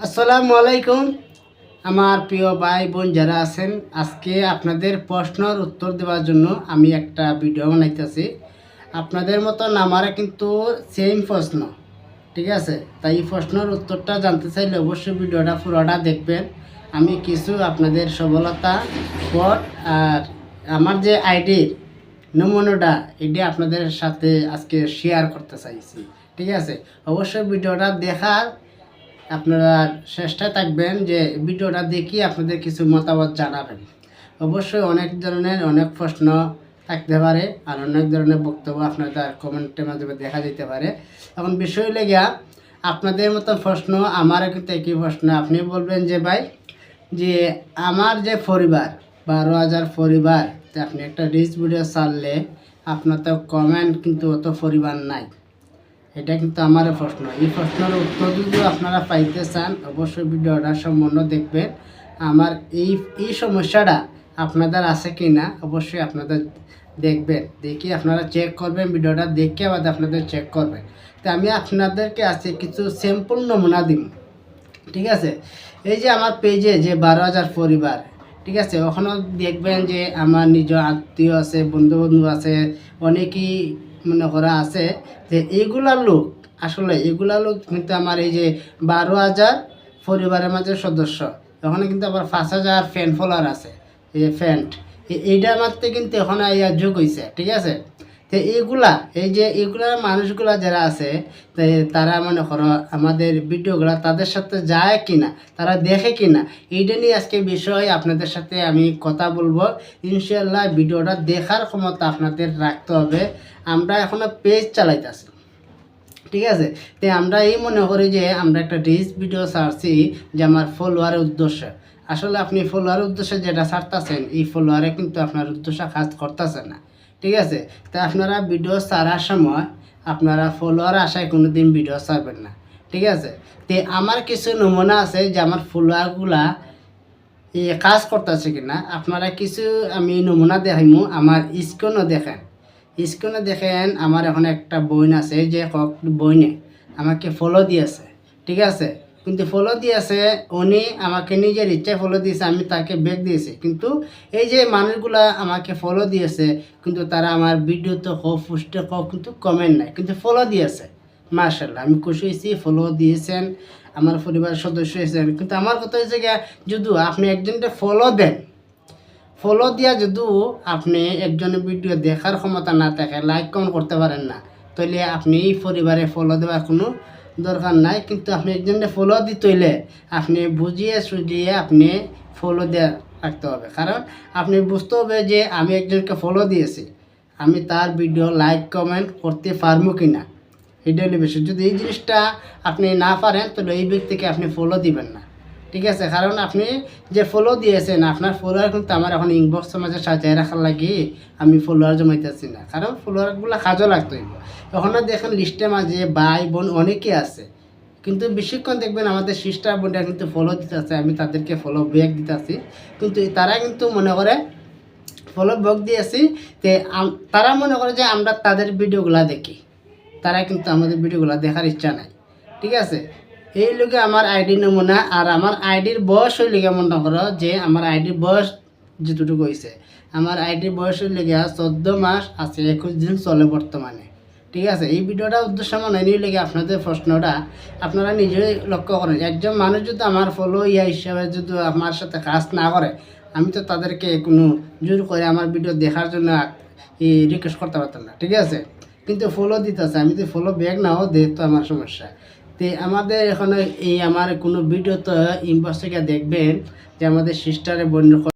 আসসালামু আলাইকুম। আমার প্রিয় ভাই বোন যারা আছেন, আজকে আপনাদের প্রশ্নের উত্তর দেওয়ার জন্য আমি একটা ভিডিও বানাইতেছি। আপনাদের মতন আমারও কিন্তু সেম প্রশ্ন, ঠিক আছে? তাই এই প্রশ্নের উত্তরটা জানতে চাইলে অবশ্যই ভিডিওটা পুরোটা দেখবেন। আমি কিছু আপনাদের সফলতা পর আর আমার যে আইডির নমুনাটা, এটি আপনাদের সাথে আজকে শেয়ার করতে চাইছি, ঠিক আছে? অবশ্যই ভিডিওটা দেখার আপনারা চেষ্টায় থাকবেন যে ভিডিওটা দেখি আপনাদের কিছু মতামত জানাবেন। অবশ্যই অনেক ধরনের অনেক প্রশ্ন থাকতে পারে আর অনেক ধরনের বক্তব্য আপনাদের কমেন্টের মাধ্যমে দেখা যেতে পারে। এখন বিষয় লেগা আপনাদের মতো প্রশ্ন আমারও কিন্তু একই প্রশ্ন। আপনি বলবেন যে, ভাই, যে আমার যে পরিবার, বারো হাজার পরিবার আপনি একটা রিচ ভিডিও ছাড়লে আপনার তো কমেন্ট কিন্তু অত পরিবার নাই। এটা কিন্তু আমার প্রশ্ন। এই প্রশ্নের উত্তর যদি আপনারা পাইতে চান, অবশ্যই ভিডিওটা সম্পূর্ণ দেখবেন। আমার এই এই সমস্যাটা আপনাদের আছে কি না অবশ্যই আপনাদের দেখবেন। দেখি আপনারা চেক করবেন ভিডিওটা দেখে আবার আপনাদের চেক করবেন। তো আমি আপনাদেরকে আছে কিছু স্যাম্পল নমুনা দিব। ঠিক আছে? এই যে আমার পেজে যে বারো হাজার পরিবার, ঠিক আছে? ওখানেও দেখবেন যে আমার নিজ আত্মীয় আছে বন্ধু বন্ধু আছে, অনেকেই মনে করা আছে যে এইগুলা লোক, আসলে এগুলা লোক কিন্তু আমার এই যে বারো হাজার পরিবারের মাঝে সদস্য ওখানে কিন্তু আবার পাঁচ হাজার ফ্যান ফলোয়ার আছে, এই ফ্যান্ট এইটা মাত্রে কিন্তু এখন যোগ হয়েছে ঠিক আছে? তো এইগুলা, এই যে এইগুলার মানুষগুলা যারা আছে তারা মনে করো আমাদের ভিডিওগুলা তাদের সাথে যায় কিনা, তারা দেখে কিনা, এইটা নিয়ে আজকে বিষয় আপনাদের সাথে আমি কথা বলব। ইনশাল্লাহ ভিডিওটা দেখার ক্ষমতা আপনাদের রাখতে হবে। আমরা এখনও পেজ চালাইতেছি। ঠিক আছে? তো আমরা এই মনে করি যে আমরা একটা রিলস ভিডিও ছাড়ছি যে আমার ফলোয়ারের উদ্দেশ্যে। আসলে আপনি ফলোয়ারের উদ্দেশ্যে যেটা ছাড়তেছেন, এই ফলোয়ারে কিন্তু আপনার উদ্দেশ্য কাজ করতেছে না। ঠিক আছে? তো আপনারা ভিডিও ছাড়ার সময় আপনারা ফলোয়ার আশায় কোনো দিন ভিডিও ছাড়বেন না। ঠিক আছে? তো আমার কিছু নমুনা আছে যে আমার ফলোয়ারগুলা কাজ করতেছে কিনা, আপনারা কিছু আমি নমুনা দেখাইমু, আমার স্ক্রিনও দেখেন। স্ক্রিনে দেখেন আমার এখন একটা বইন আছে, যে বইনে আমাকে ফলো দিয়েছে। ঠিক আছে? কিন্তু ফলো দিয়েছে, উনি আমাকে নিজের ইচ্ছায় ফলো দিয়েছে, আমি তাকে ব্যাক দিয়েছি। কিন্তু এই যে মানুষগুলা আমাকে ফলো দিয়েছে, কিন্তু তারা আমার ভিডিওতে হোক পোস্টে হোক, কিন্তু কমেন্ট নাই। কিন্তু ফলো দিয়েছে মার্শাল্লাহ আমি খুশি হয়েছি ফলো দিয়েছেন, আমার পরিবারের সদস্য হয়েছেন কিন্তু আমার কথা হয়েছে গিয়া, যদি আপনি একজনকে ফলো দেন ফলো দিয়া যদিও আপনি একজনের ভিডিও দেখার ক্ষমতা না থাকে লাইক কমেন্ট করতে পারেন না। তাহলে আপনি এই পরিবারে ফলো দেওয়ার কোনো দরকার নাই, কিন্তু আপনি একজনে ফলো দিতে হইলে আপনি বুঝিয়ে সুঝিয়ে আপনি ফলো দেওয়া রাখতে হবে। কারণ আপনি বুঝতে হবে যে আমি একজনকে ফলো দিয়েছি, আমি তার ভিডিও লাইক কমেন্ট করতে পারব কি না ভিডিও হলে যদি এই জিনিসটা আপনি না পারেন, তাহলে এই ব্যক্তিকে আপনি ফলো দিবেন না। ঠিক আছে, কারণ আপনি যে ফলো দিয়েছেন, আপনার ফলোয়ার কিন্তু আমার এখন ইনবক্সের মাঝে সাজায় রাখার লাগি আমি ফলোয়ার জমাইতেছি না। কারণ ফলোয়ারগুলো কাজও লাগতো ওখানে দেখেন লিস্টের মাঝে ভাই, বোন অনেকে আছে, কিন্তু বেশিক্ষণ দেখবেন আমাদের সিস্টার বোনরা কিন্তু ফলো দিতেছে, আমি তাদেরকে ফলো ব্যাক দিতেছি। কিন্তু তারা কিন্তু মনে করে ফলো ব্যাক দিয়েছি, তে তারা মনে করে যে আমরা তাদের ভিডিওগুলা দেখি। তারা কিন্তু আমাদের ভিডিওগুলো দেখার ইচ্ছা নাই। ঠিক আছে? এই লোকে আমার আইডি নমুনা আর আমার আইডির বয়স হইলে মনে করো যে আমার আইডির বয়স যেটুকু হয়েছে আমার আইডির বয়স হইলে চোদ্দ মাস আছে একুশ দিন চলে বর্তমানে। ঠিক আছে? এই ভিডিওটা উদ্দেশ্য মনে নিয়ে লেগে আপনাদের প্রশ্নটা আপনারা নিজেই লক্ষ্য করেন। একজন মানুষ যদি আমার ফলো ইয়া হিসাবে যদি আমার সাথে কাজ না করে, আমি তো তাদেরকে কোনো জোর করে আমার ভিডিও দেখার জন্য রিকোয়েস্ট করতে পারতাম না। ঠিক আছে? কিন্তু ফলো দিতেছে। আমি যদি ফলো ব্যাগ নাও দে তো আমার সমস্যা। তে আমাদের এখন এই আমার কোনো ভিডিও তো ইনবক্স থেকে দেখবেন যে আমাদের সিস্টারে বন্য